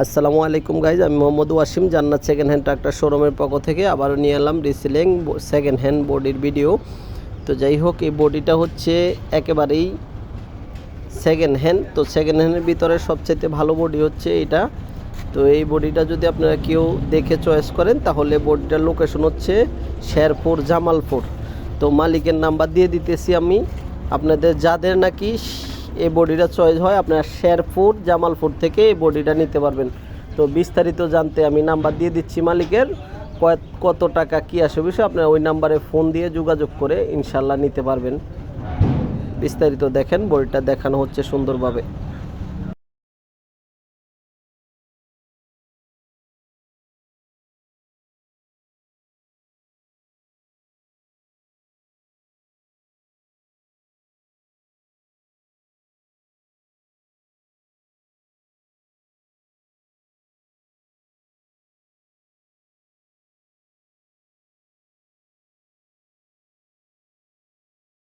আসসালামু আলাইকুম গাইজ আমি মোহাম্মদ ওয়াসিম, জান্নাত সেকেন্ড হ্যান্ড ট্রাক্টর শোরুমের পক্ষ থেকে আবারও নিয়ে এলাম রিসেলিং সেকেন্ড হ্যান্ড বডির ভিডিও তো যাই হোক, এই বডিটা হচ্ছে একেবারেই সেকেন্ড হ্যান্ড তো সেকেন্ড হ্যান্ডের ভিতরে সবচেয়ে ভালো বডি হচ্ছে এটা। তো এই বডিটা যদি আপনারা কেউ দেখে চয়েস করেন, তাহলে বডিটার লোকেশন হচ্ছে শেরপুর জামালপুর। তো মালিকের নাম্বার দিয়ে দিতেছি আমি। আপনাদের যাদের নাকি এই বডিটা চয়েস হয় আপনার শেরপুর জামালপুর থেকে এই বডিটা নিতে পারবেন। তো বিস্তারিত জানতে আমি নাম্বার দিয়ে দিচ্ছি মালিকের। কত টাকা, কী আসে বিষয় আপনার ওই নাম্বারে ফোন দিয়ে যোগাযোগ করে ইনশাল্লাহ নিতে পারবেন। বিস্তারিত দেখেন, বডিটা দেখানো হচ্ছে সুন্দরভাবে।